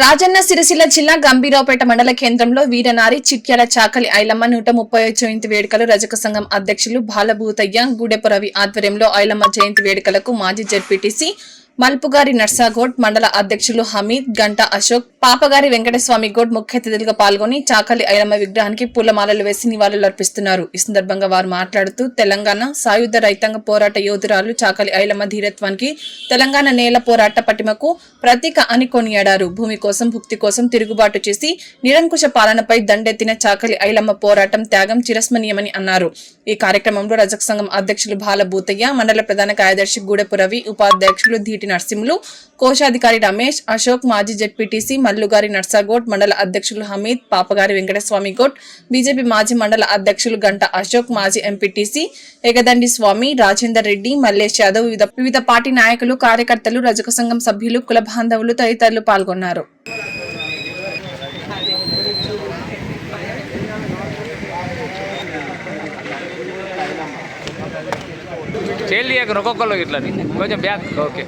రాజన్న సిరిసిల్ల జిల్లా గంభీరావుపేట మండల కేంద్రంలో వీరనారి చిట్యాల చాకలి ఐలమ్మ నూట ముప్పై జయంతి వేడుకలు రజక సంఘం అధ్యక్షులు బాలభూతయ్య గుడెపు రవి ఆధ్వర్యంలో ఐలమ్మ జయంతి వేడుకలకు మాజీ జడ్పీటీసీ మల్పుగారి నర్సాగోడ్ మండల అధ్యక్షులు హమీద్ గంట అశోక్ పాపగారి వెంకటస్వామి గోడ్ ముఖ్య అతిథులుగా పాల్గొని చాకలి ఐలమ్మ విగ్రహానికి పూలమాలలు వేసి నివాళులర్పిస్తున్నారు ఈ సందర్భంగా వారు మాట్లాడుతూ తెలంగాణ సాయుధ రైతాంగ పోరాట యోధురాలు చాకలి ఐలమ్మ ధీరత్వానికి తెలంగాణ నేల పోరాట పటిమకు ప్రతీక అని కొనియాడారు. భూమి కోసం భుక్తి కోసం తిరుగుబాటు చేసి నిరంకుశ పాలనపై దండెత్తిన చాకలి ఐలమ్మ పోరాటం త్యాగం చిరస్మనీయమని అన్నారు. ఈ కార్యక్రమంలో రజక సంఘం అధ్యక్షులు బాల భూతయ్య మండల ప్రధాన కార్యదర్శి గూడపురవి ఉపాధ్యక్షులు ధీటి నర్సింహులు కోశాధికారి రమేష్ అశోక్ మాజీ జెడ్పీటీసీ మల్లుగారి నర్సాగోట్ మండల అధ్యక్షులు హమీద్ పాపగారి వెంకటస్వామి గౌడ్ బీజేపీ మాజీ మండల అధ్యక్షులు గంట అశోక్ మాజీ ఎంపీటీసీ ఎగదండి స్వామి రాజేందర్ రెడ్డి మల్లేష్ యాదవ్ వివిధ వివిధ పార్టీ నాయకులు కార్యకర్తలు రజక సంఘం సభ్యులు కుల బాంధవులు తదితరులు పాల్గొన్నారు. చేయాలి ఒక్కొక్కరు ఇట్లా కొంచెం బ్యాక్ ఓకే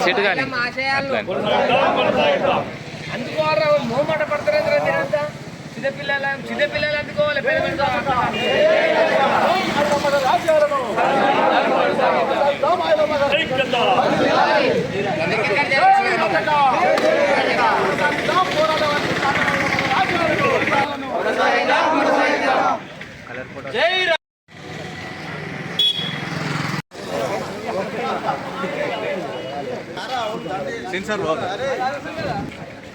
సెట్ కానీ అందుకోరా మోమాట మీరంతా చిన్నపిల్లల చిన్నపిల్లలు అందుకోవాలి జై రజక జై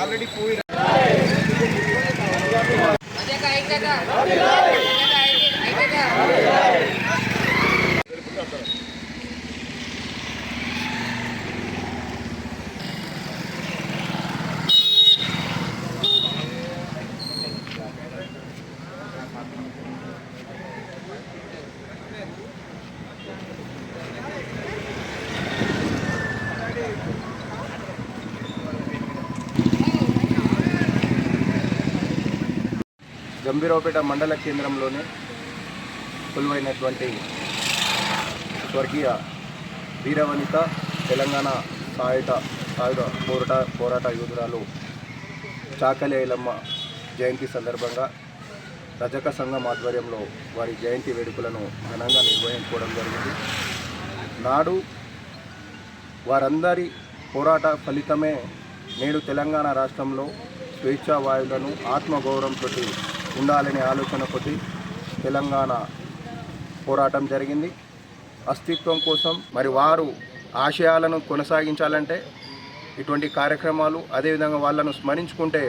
ఆల్రెడీ పోయి గంభీరావుపేట మండల కేంద్రంలోనే కొలువైనటువంటి స్వర్గీయ వీరవనిత తెలంగాణ సాయుధ సాయుధ పోరాట పోరాట యోధురాలు చాకలి ఐలమ్మ జయంతి సందర్భంగా రజక సంఘం ఆధ్వర్యంలో వారి జయంతి వేడుకలను ఘనంగా నిర్వహించుకోవడం జరిగింది. నాడు వారందరి పోరాట ఫలితమే నేడు తెలంగాణ రాష్ట్రంలో స్వేచ్ఛా వాయువులను ఆత్మగౌరవంతో ఉండాలనే ఆలోచన కొద్ది తెలంగాణ పోరాటం జరిగింది. అస్తిత్వం కోసం మరి వారు ఆశయాలను కొనసాగించాలంటే ఇటువంటి కార్యక్రమాలు అదేవిధంగా వాళ్ళను స్మరించుకుంటే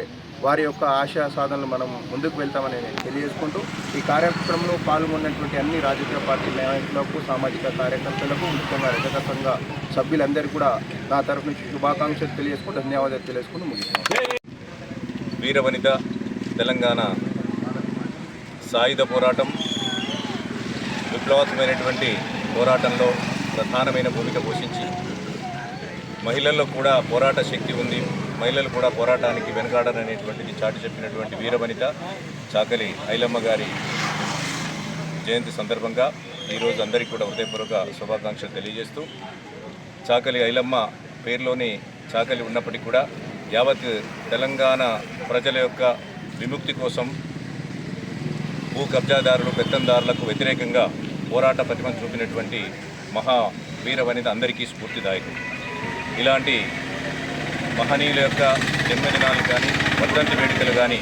వారి యొక్క ఆశయ సాధనలు మనం ముందుకు వెళ్తామని తెలియజేసుకుంటూ ఈ కార్యక్రమంలో పాల్గొన్నటువంటి అన్ని రాజకీయ పార్టీ నాయకులకు సామాజిక కార్యకర్తలకు ముఖ్యంగా రజక సంఘ సభ్యులందరికీ కూడా నా తరఫు నుంచి శుభాకాంక్షలు తెలియజేసుకుంటూ ధన్యవాదాలు తెలియజేసుకుంటూ ముగిస్తాను వీరవనిత తెలంగాణ సాయుధ పోరాటం విప్లవాత్మకమైనటువంటి పోరాటంలో ప్రధానమైన భూమిక పోషించి మహిళల్లో కూడా పోరాట శక్తి ఉంది. మహిళలు కూడా పోరాటానికి వెనకాడననేటువంటిది చాటి చెప్పినటువంటి వీరవనిత చాకలి ఐలమ్మ గారి జయంతి సందర్భంగా ఈరోజు అందరికీ కూడా హృదయపూర్వక శుభాకాంక్షలు తెలియజేస్తూ చాకలి ఐలమ్మ పేరులోని చాకలి ఉన్నప్పటికీ కూడా యావత్ తెలంగాణ ప్రజల యొక్క విముక్తి కోసం భూ కబ్జాదారులు పెత్తందారులకు వ్యతిరేకంగా పోరాట ప్రతిమ చూపినటువంటి మహా వీర వనిత అందరికీ స్ఫూర్తిదాయకం. ఇలాంటి మహనీయుల యొక్క జన్మదినాలు కానీ వర్ధంతి వేడుకలు కానీ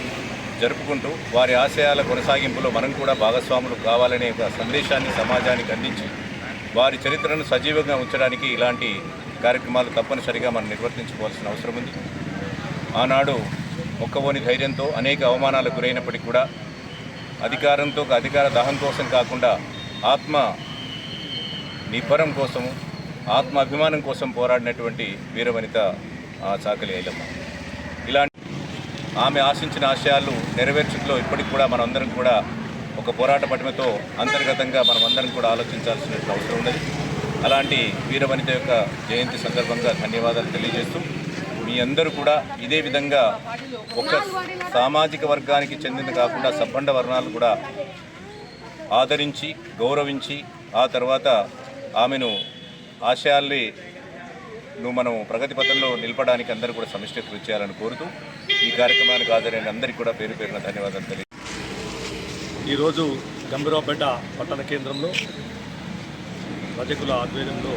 జరుపుకుంటూ వారి ఆశయాల కొనసాగింపులో మనం కూడా భాగస్వాములు కావాలనే ఒక సందేశాన్ని సమాజానికి అందించి వారి చరిత్రను సజీవంగా ఉంచడానికి ఇలాంటి కార్యక్రమాలు తప్పనిసరిగా మనం నిర్వర్తించుకోవాల్సిన అవసరం ఉంది. ఆనాడు ఒక్కవోని ధైర్యంతో అనేక అవమానాలకు గురైనప్పటికీ కూడా అధికారంతో అధికార దాహం కోసం కాకుండా ఆత్మ నిబ్బరం కోసము ఆత్మ అభిమానం కోసం పోరాడినటువంటి వీరవనిత ఆ చాకలి ఐలమ్మ. ఇలాంటి ఆమె ఆశించిన ఆశయాలు నెరవేర్చడంలో ఇప్పటికి కూడా మనందరం కూడా ఒక పోరాట పటిమతో అంతర్గతంగా మనమందరం కూడా ఆలోచించాల్సిన అవసరం ఉన్నది. అలాంటి వీరవనిత యొక్క జయంతి సందర్భంగా ధన్యవాదాలు తెలియజేస్తూ మీ అందరూ కూడా ఇదే విధంగా ఒక సామాజిక వర్గానికి చెందిన కాకుండా సబ్బండ వర్ణాలు కూడా ఆదరించి గౌరవించి ఆ తర్వాత ఆమెను ఆశయాల్ని నువ్వు మనం ప్రగతి పథంలో నిలపడానికి అందరూ కూడా సమిష్టి కృషి చేయాలని కోరుతూ ఈ కార్యక్రమానికి హాజరైన అందరికీ కూడా పేరు పేరున ధన్యవాదాలు తెలియ ఈరోజు గంభీరావుపేట పట్టణ కేంద్రంలో రజకుల ఆధ్వర్యంలో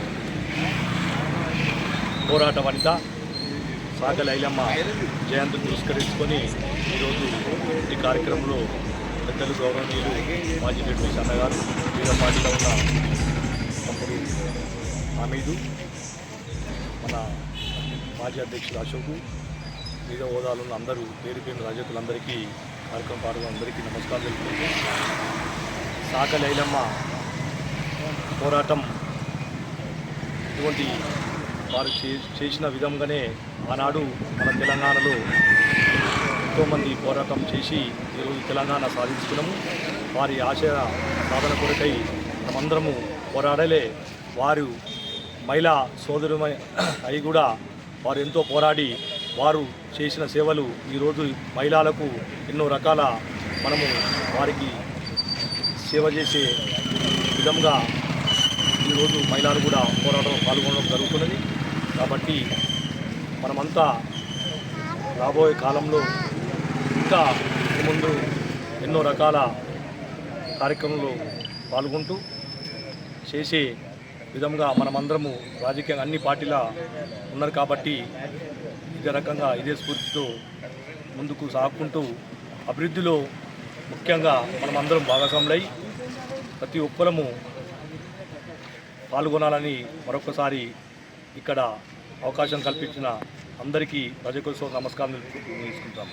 పోరాట వనిత సాగల ఐలమ్మ జయంతి పురస్కరించుకొని ఈరోజు ఈ కార్యక్రమంలో పెద్దలు గౌరవనీయులు మాజీ డిప్యూటీ అన్నగారు వివిధ పార్టీలో ఉన్న తమ్ముడు హమీదు మన మాజీ అధ్యక్షులు అశోకు వివిధ హోదాలు ఉన్న అందరూ పేరు పేరు రాజకులందరికీ కార్యక్రమం పాల్గొన్న అందరికీ నమస్కారం తెలుపుకుంటూ సాక లైలమ్మ పోరాటం ఇటువంటి వారు చే- చేసిన విధంగానే ఆనాడు మన తెలంగాణలో ఎంతోమంది పోరాటం చేసి ఈరోజు తెలంగాణ సాధించుకున్నాము. వారి ఆశయ సాధన కొరకై మనమందరము పోరాడలే. వారు మహిళా సోదరుమై అయి కూడా వారు ఎంతో పోరాడి వారు చేసిన సేవలు ఈరోజు మహిళలకు ఎన్నో రకాల మనము వారికి సేవ చేసే విధంగా ఈరోజు మహిళలు కూడా పోరాటంలో పాల్గొనడం జరుగుతున్నది. కాబట్టి మనమంతా రాబోయే కాలంలో ఇంకా ముందు ఎన్నో రకాల కార్యక్రమంలో పాల్గొంటూ చేసే విధంగా మనమందరము రాజకీయంగా అన్ని పార్టీల ఉన్నారు కాబట్టి ఇదే రకంగా ఇదే స్ఫూర్తితో ముందుకు సాగుకుంటూ అభివృద్ధిలో ముఖ్యంగా మనమందరం భాగస్వాములై ప్రతి ఒక్కరము పాల్గొనాలని మరొకసారి ఇక్కడ అవకాశం కల్పించిన అందరికీ ప్రజకోత్సవ నమస్కారం తీసుకుంటాం